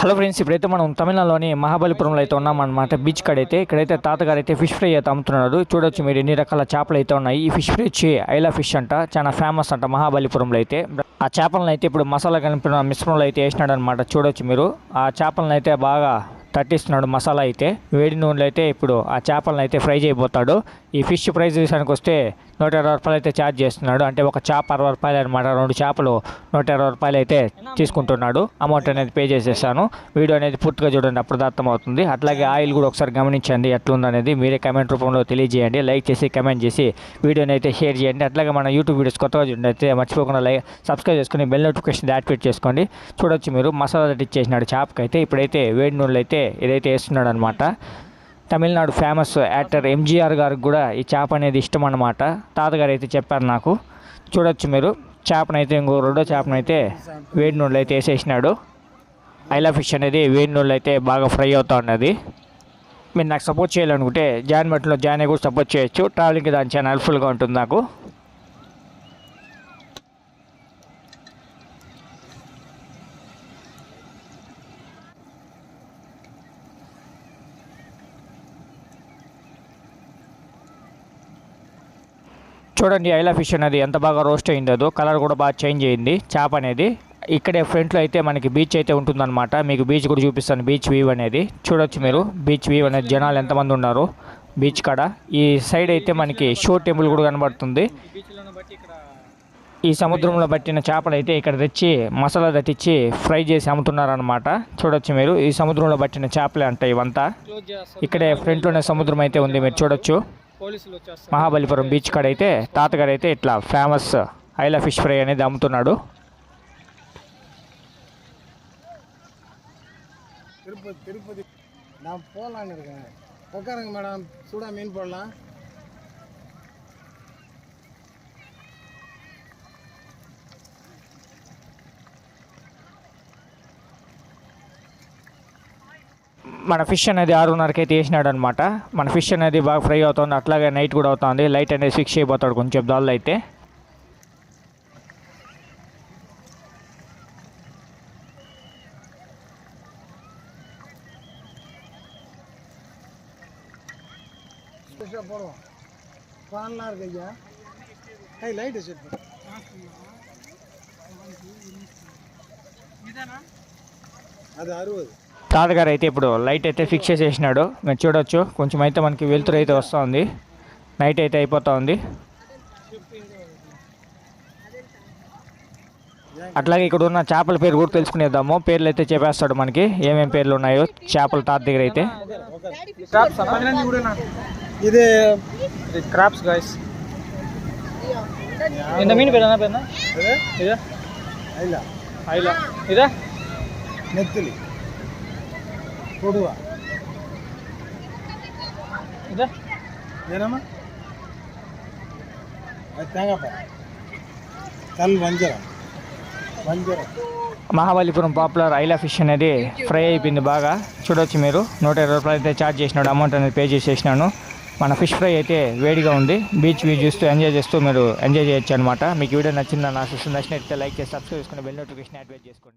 Hello friends ఇప్పుడైతే మనం తమిళనాడులోని మహాబలిపురంలో అయితే ఉన్నామన్నమాట. బీచ్ కాడ అయితే ఇక్కడైతే తాతగారు అయితే ఫిష్ ఫ్రై అయితే అమ్ముతున్నాడు చూడొచ్చు మీరు ఎన్ని రకాల చేపలు అయితే ఉన్నాయి. ఈ ఫిష్ ఫ్రై వచ్చి ఐలా ఫిష్ అంట చాలా ఫేమస్ అంట మహాబలిపురంలో అయితే. ఆ చేపలను అయితే ఇప్పుడు మసాలా కలిపిన మిశ్రమంలో అయితే వేసినాడు అనమాట చూడొచ్చు మీరు ఆ చేపలను అయితే బాగా తట్టిస్తున్నాడు మసాలా అయితే వేడి నూనెలో అయితే ఇప్పుడు ఆ చేపలను అయితే ఫ్రై చేయబోతాడు. ఈ ఫిష్ ప్రైస్ విషయానికి వస్తే నూట ఇరవై రూపాయలు అయితే ఛార్జ్ చేస్తున్నాడు. అంటే ఒక చేప అరవై రూపాయలు అనమాట. రెండు చేపలు నూట ఇరవై రూపాయలు అయితే తీసుకుంటున్నాడు. అమౌంట్ అనేది పే చేసేసాను. వీడియో అనేది పూర్తిగా చూడండి అప్పుడు అర్థమవుతుంది. అట్లాగే ఆయిల్ కూడా ఒకసారి గమనించండి ఎట్లుందనేది మీరే కమెంట్ రూపంలో తెలియజేయండి. లైక్ చేసి కమెంట్ చేసి వీడియోని అయితే షేర్ చేయండి. అట్లాగే మన యూట్యూబ్ వీడియోస్ కొత్తగా చూడండి అయితే మర్చిపోకుండా లైక్ సబ్స్క్రైబ్ చేసుకుని బెల్ నోటిఫికేషన్ యాక్టివేట్ చేసుకోండి. చూడొచ్చు మీరు మసాలా దట్ ఇచ్చేసినాడు చేపకి ఇప్పుడైతే వేడి నూనెలు అయితే ఇదైతే వేస్తున్నాడు అనమాట తమిళనాడు ఫేమస్ యాక్టర్ ఎంజీఆర్ గారికి కూడా ఈ చేప అనేది ఇష్టం అనమాట తాతగారు అయితే చెప్పారు నాకు. చూడొచ్చు మీరు. చేపనైతే ఇంకో రెండో చేపనైతే వేడి నూళ్ళు అయితే వేసేసినాడు. ఐలా ఫిష్ అనేది వేడి నూళ్ళు అయితే బాగా ఫ్రై అవుతూ ఉన్నది. మీరు నాకు సపోర్ట్ చేయాలనుకుంటే జాయిన్ జాన్ జాయిన్ అయ్యి కూడా సపోర్ట్ చేయొచ్చు. ట్రావెలింగ్కి దాని చాలా హెల్ప్ఫుల్గా ఉంటుంది నాకు. చూడండి ఐలా ఫిష్ అనేది ఎంత బాగా రోస్ట్ అయిందో కలర్ కూడా బాగా చేంజ్ అయింది చేప అనేది. ఇక్కడే ఫ్రంట్లో అయితే మనకి బీచ్ అయితే ఉంటుందన్నమాట. మీకు బీచ్ కూడా చూపిస్తాను బీచ్ వ్యూ అనేది. చూడొచ్చు మీరు బీచ్ వ్యూ అనేది జనాలు ఎంతమంది ఉన్నారు బీచ్ కాడ. ఈ సైడ్ అయితే మనకి షో టెంపుల్ కూడా కనబడుతుంది. ఈ సముద్రంలో పట్టిన చేపలు అయితే ఇక్కడ తెచ్చి మసాలా తెచ్చి ఫ్రై చేసి అమ్ముతున్నారనమాట చూడొచ్చు మీరు ఈ సముద్రంలో పట్టిన చేపలే అంట ఇవంతా. ఇక్కడే ఫ్రంట్లోనే సముద్రం అయితే ఉంది మీరు చూడొచ్చు. పోలీసులు వచ్చేస్తారు మహాబలిపురం బీచ్ కాడ అయితే తాతగారు అయితే ఇట్లా ఫేమస్ ఐలా ఫిష్ ఫ్రై అనేది అమ్ముతున్నాడు திருப்பதி திருப்பதி நான் போகலான்னு இருக்கேன் உட்காருங்க மேடம் சூடாக மீன் போடலாம் మన ఫిష్ అనేది ఆరున్నరకి అయితే వేసినాడు అనమాట మన ఫిష్ అనేది బాగా ఫ్రై అవుతుంది. అట్లాగే నైట్ కూడా అవుతుంది. లైట్ అనేది ఫిక్స్ అయిపోతాడు కొంచెం దాళ్ళు అయితే. అది. తాతగారు అయితే ఇప్పుడు లైట్ అయితే ఫిక్స్ చేసేసినాడు. మీరు చూడొచ్చు. కొంచెం అయితే మనకి వెలుతురు అయితే వస్తుంది. నైట్ అయితే అయిపోతూ ఉంది అట్లాగే ఇక్కడ ఉన్న చేపల పేరు కూడా తెలుసుకునేద్దాము. పేర్లు అయితే చెప్పేస్తాడు మనకి. ఏమేమి పేర్లు ఉన్నాయో చేపల తాత దగ్గర అయితే. ఇది క్రాప్స్ గాయస్ మీన్ పేరు పేరు ఇదా. ఇదా? మహాబలిపురం పాపులర్ ఐలా ఫిష్ అనేది ఫ్రై అయిపోయింది బాగా. చూడొచ్చు మీరు. నూట ఇరవై రూపాయలు అయితే ఛార్జ్ చేసినాడు. అమౌంట్ అనేది పే చేసేసినాను. మన ఫిష్ ఫ్రై అయితే వేడిగా ఉంది. బీచ్ వ్యూ చూస్తూ ఎంజాయ్ చేస్తూ మీరు ఎంజాయ్ చేయొచ్చు అనమాట మీకు వీడియో నచ్చిందని ఆశిస్తుంది నచ్చినట్టు లైక్ చేసి సబ్స్క్రైబ్ చేసుకుని బెల్ నోటిఫికేషన్ యాక్టివేట్ చేసుకోండి.